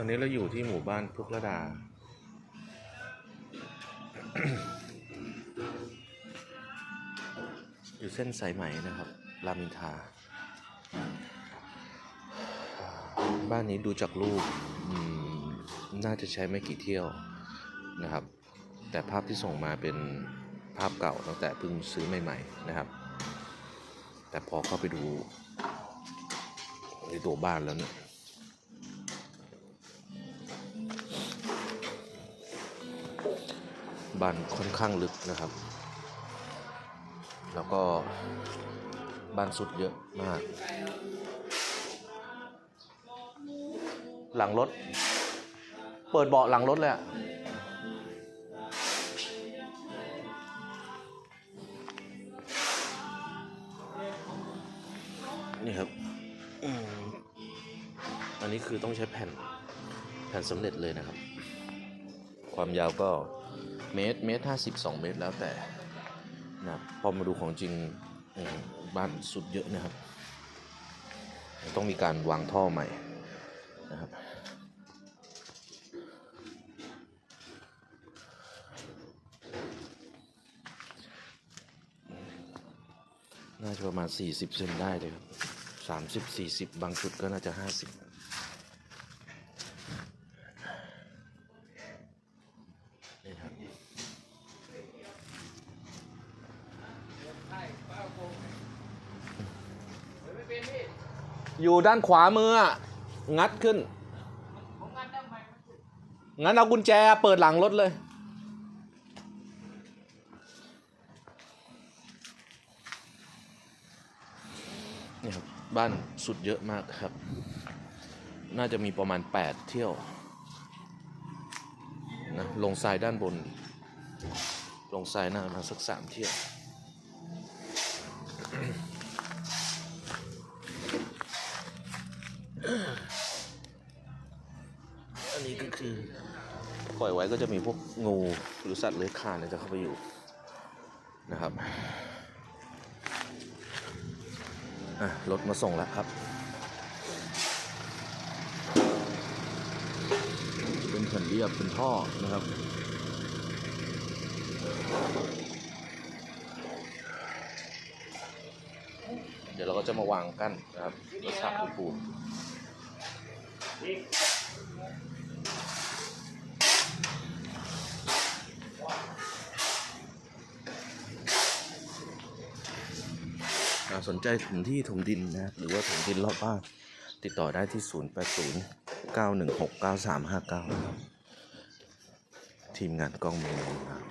ตอนนี้เราอยู่ที่หมู่บ้านพุกระดา อยู่เส้นสายไหมนะครับ รามินทา บ้านนี้ดูจากรูปน่าจะใช้ไม่กี่เที่ยวนะครับ แต่ภาพที่ส่งมาเป็นภาพเก่าตั้งแต่เพิ่งซื้อใหม่ ๆ นะครับ แต่พอเข้าไปดูในตัวบ้านแล้วเนี่ย บ้านค่อนข้างลึกนะครับ แล้วก็บ้านสุดเยอะมาก หลังรถ เปิดเบาะหลังรถเลยอะนี่ครับ อันนี้คือต้องใช้แผ่น แผ่นสำเร็จเลยนะครับ ความยาวก็ เมตร เมตรห้าสิบสองเมตรแล้วแต่นะครับพอมาดูของจริงบ้านสุดเยอะนะครับ ต้องมีการวางท่อใหม่นะครับน่าจะประมาณ 40 เซนได้เลยครับ 30 40 บางจุดก็น่าจะ 50 นี่ครับ อยู่ด้านขวามืองัดขึ้น งั้นเอากุญแจเปิดหลังรถเลยนี่ครับ บ้านสุดเยอะมากครับ น่าจะมีประมาณ 8 เที่ยวนะลงทรายด้านบน ลงทรายหน่ามาสักสามเที่ยว อันนี้ก็คือปล่อยไว้ก็จะมีพวกงูหรือสัตว์เลื้อยคลานจะเข้าไปอยู่นะครับรถมาส่งแล้วครับเป็นแผ่นเรียบเป็นท่อนะครับเดี๋ยวเราก็จะมาวางกั้นนะครับแล้วฉากปูนปู สนใจถมที่ถมดินนะหรือว่าถมดินรอบบ้านติดต่อได้ที่ 0 8 0 9 1 6 9 3 5 9 ทีมงานกล้องมือนะครับ